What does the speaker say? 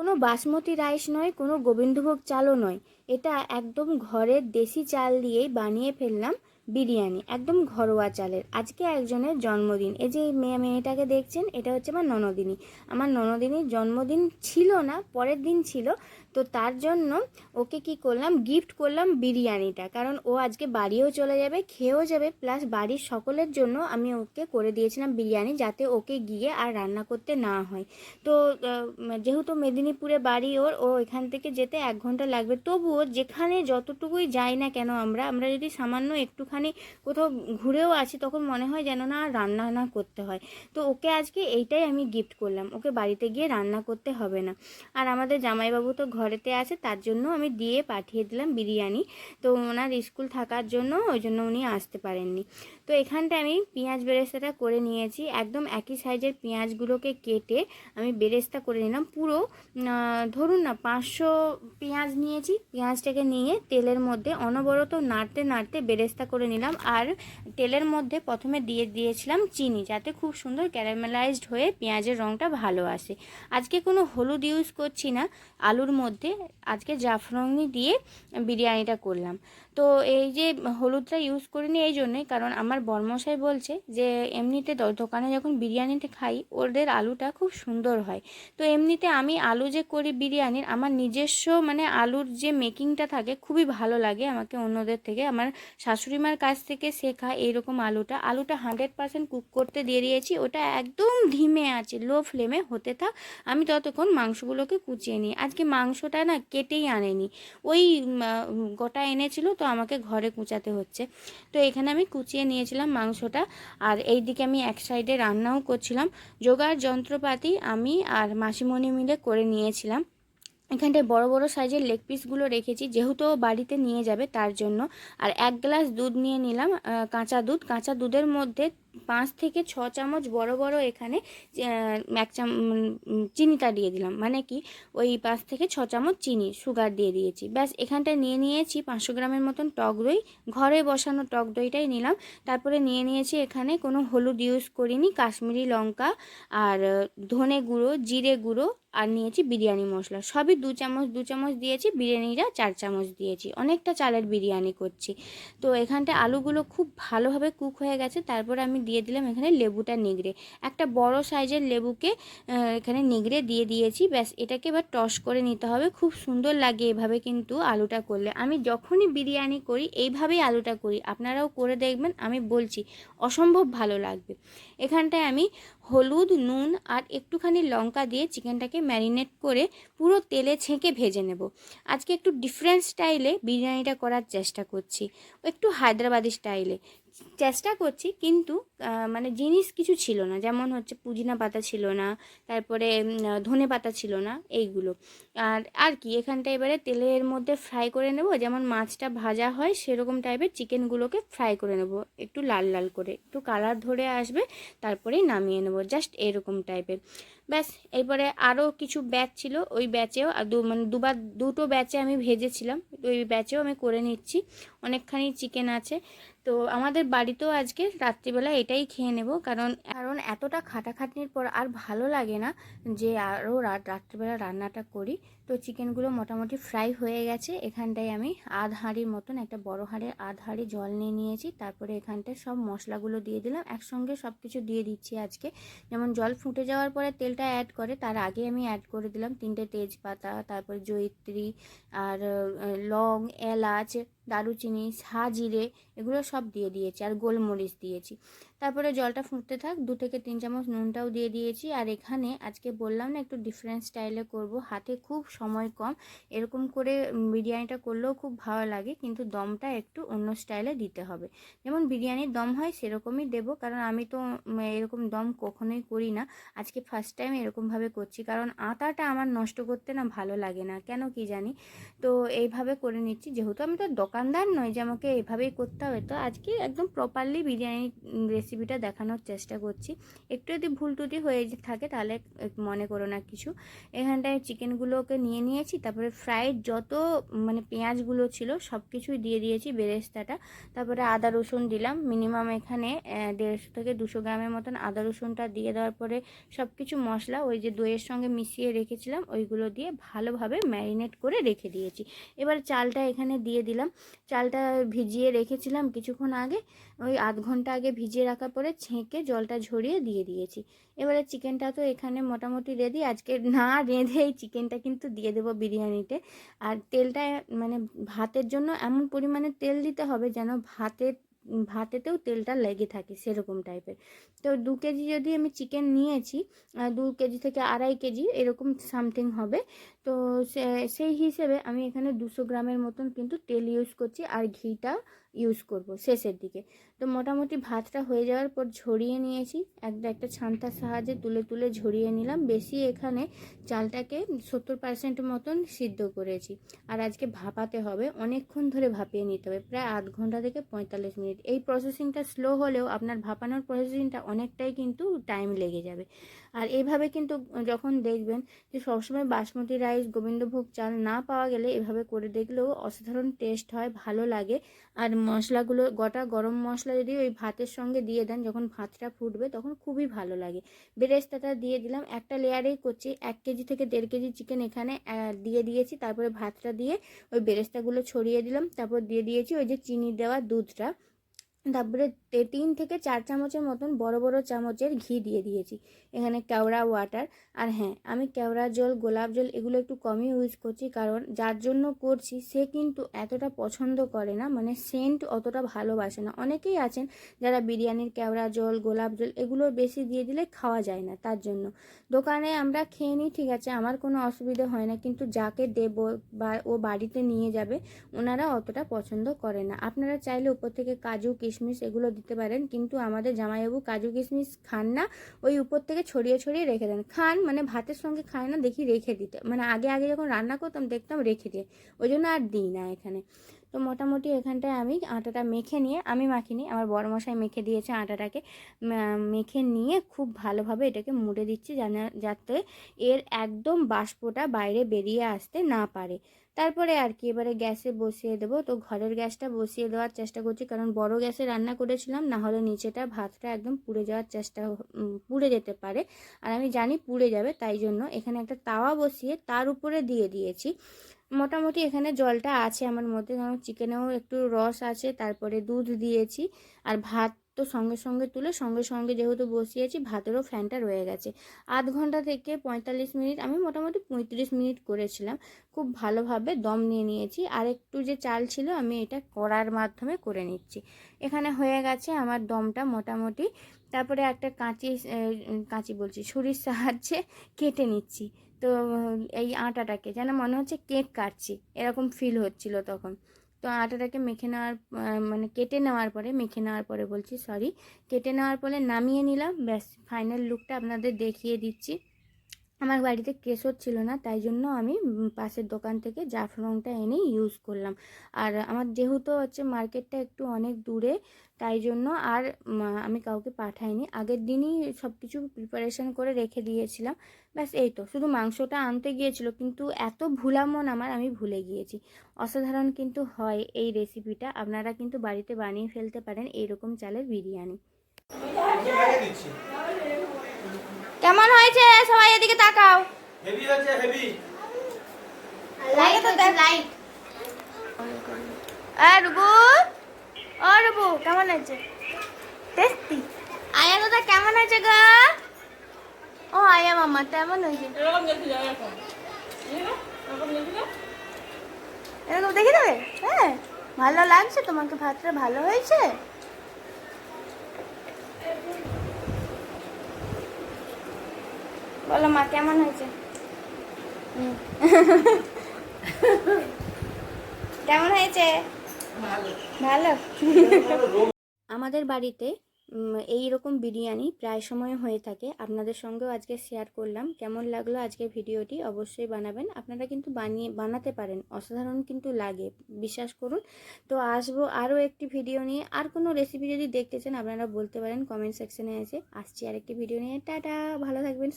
কোনো বাসমতি রাইস নয়, কোনো গোবিন্দভোগ চালও নয়। এটা একদম ঘরের দেশি চাল দিয়েই বানিয়ে ফেললাম বিরিয়ানি, একদম ঘরোয়া চালের। আজকে একজনের জন্মদিন। এই যে মেয়ে মেয়েটাকে দেখছেন, এটা হচ্ছে আমার ননদিনী। আমার ননদিনীর জন্মদিন ছিল না, পরের দিন ছিল তো তার জন্য ওকে কি করলাম গিফট করলাম বিরিয়ানিটা। কারণ ও আজকে বাড়িও চলে যাবে, খেয়েও যাবে প্লাস বাড়ির সকলের জন্য আমি ওকে করে দিয়েছিলাম বিরিয়ানি যাতে ওকে গিয়ে আর রান্না করতে না হয়। তো যেহেতু মেদিনীপুরে বাড়ি ওর, ও এখান থেকে যেতে এক ঘণ্টা লাগবে। তবুও যেখানে যতটুকুই যাই না কেন আমরা আমরা যদি সামান্য একটুখানি কোথাও ঘুরেও আসি, তখন মনে হয় যেন না রান্না না করতে হয়। তো ওকে আজকে এইটাই আমি গিফট করলাম। ওকে বাড়িতে গিয়ে রান্না করতে হবে না। আর আমাদের জামাইবাবু তো ঘরেতে আছে, তার জন্য আমি দিয়ে পাঠিয়ে দিলাম বিরিয়ানি। তো ওনার স্কুল থাকার জন্য, ওই জন্য উনি আসতে পারেননি। তো এখানটা আমি পেঁয়াজ বেরেস্তাটা করে নিয়েছি। একদম একই সাইজের পেঁয়াজগুলোকে কেটে আমি বেরেস্তা করে নিলাম। পুরো ধরুন না, পাঁচশো পেঁয়াজ নিয়েছি। পেঁয়াজটাকে নিয়ে তেলের মধ্যে অনবরত নাড়তে নাড়তে বেরেস্তা করে নিলাম। আর তেলের মধ্যে প্রথমে দিয়ে দিয়েছিলাম চিনি, যাতে খুব সুন্দর ক্যারামেলাইজড হয়ে পেঁয়াজের রঙটা ভালো আসে। আজকে কোনো হলুদ ইউজ করছি না, আলুর মধ্যে। আজকে জাফরনি দিয়ে বিরিয়ানিটা করলাম। তো এই যে হলুদটা ইউজ করিনি এই জন্যই কারণ আমার বর্মশাই বলছে যে, এমনিতে দোকানে যখন বিরিয়ানিতে খাই, ওদের আলুটা খুব সুন্দর হয়। তো এমনিতে আমি আলু যে করি বিরিয়ানির, আমার নিজস্ব মানে আলুর যে মেকিংটা থাকে, খুবই ভালো লাগে আমাকে অন্যদের থেকে। আমার শাশুড়ি মার কাছ থেকে শেখা এইরকম আলুটা। আলুটা হান্ড্রেড পার্সেন্ট কুক করতে দিয়ে দিয়েছি। ওটা একদম ধিমে আছে লো ফ্লেমে হতে থাক। আমি ততক্ষণ মাংসগুলোকে কুচিয়ে নিই। আজকে মাংসটা না কেটেই আনেনি। ওই গোটা এনেছিল, তো আমাকে ঘরে কুচাতে হচ্ছে। তো এখানে আমি কুচিয়ে নিয়েছিলাম মাংসটা। আর এই দিকে আমি এক সাইডে রান্নাও করছিলাম। যোগার যন্ত্রপাতি আমি আর মাসিমণি মিলে করে নিয়েছিলাম। এখানটায় বড় বড় সাইজের লেগ পিসগুলো রেখেছি, যেহেতু বাড়িতে নিয়ে যাবে তার জন্য। আর এক গ্লাস দুধ নিয়ে নিলাম কাঁচা দুধ। কাঁচা দুধের মধ্যে পাঁচ থেকে ছ চামচ বড় বড় এখানে এক চাম চিনিটা দিয়ে দিলাম। মানে কি, ওই পাঁচ থেকে ছ চামচ চিনি, সুগার দিয়ে দিয়েছি। ব্যাস এখানটায় নিয়ে নিয়েছি পাঁচশো গ্রামের মতন টক দই। ঘরে বসানো টক দইটাই নিলাম। তারপরে নিয়ে নিয়েছি এখানে কোনো হলুদ ইউজ করিনি, কাশ্মীরি লঙ্কা আর ধনে গুঁড়ো, জিরে গুঁড়ো আর নিয়েছি বিরিয়ানি মশলা। সবই দু চামচ দু চামচ দিয়েছি বিরিয়ানিটা চার চামচ দিয়েছি। অনেকটা চালের বিরিয়ানি করছি। তো এখানটা আলুগুলো খুব ভালোভাবে কুক হয়ে গেছে। তারপরে আমি দিয়ে দিলাম এখানে লেবুটা নিগড়ে একটা বড় সাইজের লেবুকে এখানে নিগড়ে দিয়ে দিয়েছি। ব্যাস, এটাকে এবার টস করে নিতে হবে। খুব সুন্দর লাগে এভাবে কিন্তু আলুটা করলে। আমি যখনই বিরিয়ানি করি, এইভাবেই আলুটা করি। আপনারাও করে দেখবেন, আমি বলছি, অসম্ভব ভালো লাগবে। এখানটায় আমি হলুদ, নুন আর একটুখানি লঙ্কা দিয়ে চিকেনটাকে ম্যারিনেট করে পুরো তেলে ছেঁকে ভেজে নেব। আজকে একটু ডিফারেন্ট স্টাইলে বিরিয়ানিটা করার চেষ্টা করছি। একটু হায়দ্রাবাদি স্টাইলে চেষ্টা করছি, কিন্তু মানে জিনিস কিছু ছিল না। যেমন হচ্ছে পুদিনা পাতা ছিল না, তারপরে ধনে পাতা ছিল না, এইগুলো। আর আর কি, এখানটা এবারে তেলের মধ্যে ফ্রাই করে নেব। যেমন মাছটা ভাজা হয়, সেরকম টাইপের চিকেনগুলোকে ফ্রাই করে নেব। একটু লাল লাল করে, একটু কালার ধরে আসবে, তারপরেই নামিয়ে নেব জাস্ট এরকম টাইপের ব্যাস, এরপরে আরও কিছু ব্যাচ ছিল, ওই ব্যাচেও আর দু মানে দুবার, দুটো ব্যাচে আমি ভেজেছিলাম, ওই ব্যাচেও আমি করে নিচ্ছি, অনেকখানি চিকেন আছে। তো আমাদের বাড়িতেও আজকে রাত্রিবেলা এটাই খেয়ে নেব, কারণ কারণ এতটা খাটাখাটনির পর আর ভালো লাগে না যে আরও রাত রাত্রিবেলা রান্নাটা করি। তো চিকেনগুলো মোটামুটি ফ্রাই হয়ে গেছে, এখানটায় আমি আধ হাঁড়ির মতন একটা বড় হাঁড়ির আধ হাঁড়ি জল নিয়ে নিয়েছি, তারপরে এখানটায় সব মশলাগুলো দিয়ে দিলাম, একসঙ্গে সব কিছু দিয়ে দিচ্ছি আজকে। যেমন জল ফুটে যাওয়ার পরে তেলটা অ্যাড করে, তার আগে আমি অ্যাড করে দিলাম তিনটে তেজপাতা, তারপর জয়িত্রী, আর লং, এলাচ দারুচিনি জিরে, এগুলো সব দিয়ে দিয়েছি আর গোলমরিচ দিয়েছি। তারপরে জলটা ফুটতে থাক, দু থেকে তিন চামচ নুনটাও দিয়ে দিয়েছি আর এখানে আজকে বললাম না একটু ডিফারেন্ট স্টাইলে করব, হাতে খুব সময় কম, এরকম করে বিরিয়ানিটা করলেও খুব ভালো লাগে, কিন্তু দমটা একটু অন্য স্টাইলে দিতে হবে। যেমন বিরিয়ানির দম হয় সেরকমই দেবো, কারণ আমি তো এরকম দম কখনোই করি না। আজকে ফার্স্ট টাইম এরকমভাবে করছি, কারণ আটাটা আমার নষ্ট করতে না ভালো লাগে না, কেন কি জানি? তো এইভাবে করে নিচ্ছি, যেহেতু আমি তো দোকানদার নয় যে আমাকে এভাবেই করতে হবে। তো আজকে একদম প্রপারলি বিরিয়ানি রেসিপিটা দেখানোর চেষ্টা করছি। একটু যদি ভুল ত্রুটি হয়ে থাকে তাহলে মনে করো না কিছু। এখানটায় চিকেনগুলোকে নিয়ে নিয়েছি, তারপরে ফ্রাইড যত মানে পেঁয়াজগুলো ছিল সব কিছুই দিয়ে দিয়েছি বেরেস্তাটা। তারপরে আদা রসুন দিলাম মিনিমাম এখানে দেড়শো থেকে দুশো গ্রামের মতন আদা রসুনটা দিয়ে দেওয়ার পরে সব কিছু মশলা ওই যে দইয়ের সঙ্গে মিশিয়ে রেখেছিলাম, ওইগুলো দিয়ে ভালোভাবে ম্যারিনেট করে রেখে দিয়েছি। এবার চালটা এখানে দিয়ে দিলাম। চালটা ভিজিয়ে রেখেছিলাম কিছুক্ষণ আগে। ওই আধ ঘণ্টা আগে ভিজিয়ে রাখার পরে ছেঁকে জলটা ঝরিয়ে দিয়ে দিয়েছি। এবারে চিকেনটা তো এখানে মোটামুটি রেডি আজকে না রেঁধে এই চিকেনটা কিন্তু দিয়ে দেবো বিরিয়ানিতে। আর তেলটা মানে ভাতের জন্য এমন পরিমাণে তেল দিতে হবে যেন ভাতের ভাতেতেও তেলটা লেগে থাকে সেরকম টাইপের। তো দু কেজি যদি আমি চিকেন নিয়েছি দু কেজি থেকে আড়াই কেজি এরকম সামথিং হবে। তো সেই হিসেবে আমি এখানে দুশো গ্রামের মতন কিন্তু তেল ইউজ করছি। আর ঘিটা ইউজ করব শেষের দিকে। তো মোটামুটি ভাতটা হয়ে যাওয়ার পর ঝরিয়ে নিয়েছি। একটা একটা ছান্তার সাহায্যে তুলে তুলে ঝরিয়ে নিলাম। বেশি এখানে চালটাকে সত্তর পার্সেন্ট মতন সিদ্ধ করেছি। আর আজকে ভাপাতে হবে। অনেকক্ষণ ধরে ভাপিয়ে নিতে হবে। প্রায় আধ ঘণ্টা থেকে পঁয়তাল্লিশ মিনিট। এই প্রসেসিংটা স্লো হলেও আপনার ভাপানোর প্রসেসিংটা অনেকটাই কিন্তু টাইম লেগে যাবে। আর এইভাবে কিন্তু যখন দেখবেন যে সবসময় বাসমতি রাইস গোবিন্দভোগ চাল না পাওয়া গেলে এভাবে করে দেখলেও অসাধারণ টেস্ট হয়, ভালো লাগে। আর মশলাগুলো, গোটা গরম মশলা যদি ওই ভাতের সঙ্গে দিয়ে দেন, যখন ভাতটা ফুটবে তখন খুবই ভালো লাগে। বেরেস্তাটা দিয়ে দিলাম, একটা লেয়ারেই করছি। এক কেজি থেকে দেড় কেজি চিকেন এখানে দিয়ে দিয়েছি। তারপরে ভাতটা দিয়ে ওই বেরেস্তাগুলো ছড়িয়ে দিলাম। তারপর দিয়ে দিয়েছি ওই যে চিনি দেওয়া দুধটা। তারপরে তিন থেকে চার চামচের মতন বড় বড় চামচের ঘি দিয়ে দিয়েছি। এখানে কেওড়া ওয়াটার আর হ্যাঁ আমি কেওড়া জল, গোলাপ জল এগুলো একটু কমই ইউজ করছি, কারণ যার জন্য করছি, সে কিন্তু এতটা পছন্দ করে না মানে সেন্ট অতটা ভালোবাসে না। অনেকেই আছেন যারা বিরিয়ানির কেওড়া জল, গোলাপ জল এগুলো বেশি দিয়ে দিলে খাওয়া যায় না তার জন্য। দোকানে আমরা খেয়ে নিই, ঠিক আছে, আমার কোনো অসুবিধা হয় না, কিন্তু যাকে দেব বা ও বাড়িতে নিয়ে যাবে, ওনারা অতটা পছন্দ করে না। আপনারা চাইলে উপর থেকে কাজু কিশমিশ এগুলো দিতে পারেন, কিন্তু আমাদের জামাইবাবু কাজু কিশমিশ খান না, ওই উপর থেকে ছড়িয়ে ছড়িয়ে রেখে দেন। খান মানে ভাতের সঙ্গে খায় না, দেখি রেখে দিতে। মানে আগে আগে যখন রান্না করতাম, দেখতাম রেখে দিয়ে। ওই জন্য আর দিই না এখানে। তো মোটামুটি এখানটায় আমি আটাটা মেখে নিয়ে, আমি মাখিনি, আমার বড় মশাই মেখে দিয়েছে আটাটাকে। মেখে নিয়ে খুব ভালোভাবে এটাকে মুড়ে দিচ্ছি যাতে এর একদম বাষ্পটা বাইরে বেরিয়ে আসতে না পারে। তারপরে আর কি, এবারে গ্যাসে বসিয়ে দেবো। তো ঘরের গ্যাসটা বসিয়ে দেওয়ার চেষ্টা করছি, কারণ বড় গ্যাসে রান্না করেছিলাম, না হলে নিচেটা ভাতটা একদম পুড়ে যাওয়ার চেষ্টা পুড়ে যেতে পারে। আর আমি জানি পুড়ে যাবে, তাই জন্য এখানে একটা তাওয়া বসিয়ে তার উপরে দিয়ে দিয়েছি। মোটামুটি এখানে জলটা আছে আমার মধ্যে, কারণ চিকেনেও একটু রস আছে, তারপরে দুধ দিয়েছি। আর ভাত তো সঙ্গে সঙ্গে তুলে সঙ্গে সঙ্গে যেহেতু বসিয়েছি, ভাতেরও ফ্যানটা রয়ে গেছে। আধ ঘণ্টা থেকে পঁয়তাল্লিশ মিনিট, আমি মোটামুটি পঁয়ত্রিশ মিনিট করেছিলাম। খুব ভালোভাবে দম নিয়ে নিয়েছি। আর একটু যে চাল ছিল, আমি এটা কড়ার মাধ্যমে করে নিচ্ছি। এখানে হয়ে গেছে আমার দমটা মোটামুটি। তারপরে একটা কাঁচি কাঁচি বলছি, ছুরির সাহায্যে কেটে নিচ্ছি। তো এই আটাটাকে যেন মনে হচ্ছে কেক কাটছি, এরকম ফিল হচ্ছিল তখন। তো আটাটাকে মেখে নেওয়ার মানে কেটে নেওয়ার পরে, মেখে নেওয়ার পরে বলছি সরি কেটে নেওয়ার পরে নামিয়ে নিলাম, ব্যাস ফাইনাল লুকটা আপনাদের দেখিয়ে দিচ্ছি। আমার বাড়িতে কেশর ছিল না, তাই জন্য আমি পাশের দোকান থেকে জাফরংটা এনে ইউজ করলাম। আর আমার যেহেতু হচ্ছে মার্কেটটা একটু অনেক দূরে, তাই জন্য আর আমি কাউকে পাঠাইনি। আগের দিনই সব কিছু প্রিপারেশন করে রেখে দিয়েছিলাম, ব্যাস এই তো। শুধু মাংসটা আনতে গিয়েছিল, কিন্তু এত ভুলামন আমার, আমি ভুলে গিয়েছি। অসাধারণ কিন্তু হয় এই রেসিপিটা আপনারা কিন্তু বাড়িতে বানিয়ে ফেলতে পারেন এইরকম চালের বিরিয়ানি। কেমন হয়েছে? সবাই এদিকে তাকাও। হেভি হচ্ছে হেভি লাইট তো লাইট আ রুবু? ও রুবু কেমন আছে টেস্টি। আয়া দাদা কেমন আছে গো? ও আয়া মামা কেমন হয়েছে? এরকম দেখি যায় এখন। এরকম দেখি না এরকম দেখে দেবে? হ্যাঁ ভালো লাগছে তোমাকে ভাতটা ভালো হয়েছে? বলো মা কেমন হয়েছে? কেমন হয়েছে? ভালো। আমাদের বাড়িতে এই রকম বিরিয়ানি প্রায় সময় হয়ে থাকে। আপনাদের সঙ্গেও আজকে শেয়ার করলাম। কেমন লাগল আজকে ভিডিওটি অবশ্যই বানাবেন। আপনারা কিন্তু বানিয়ে বানাতে পারেন। অসাধারণ কিন্তু লাগে বিশ্বাস করুন। তো আসব আরও একটি ভিডিও নিয়ে। আর কোনো রেসিপি যদি দেখতে চান আপনারা বলতে পারেন কমেন্ট সেকশনে এসে। আসছি আরেকটি ভিডিও নিয়ে। টাটা! ভালো থাকবেন।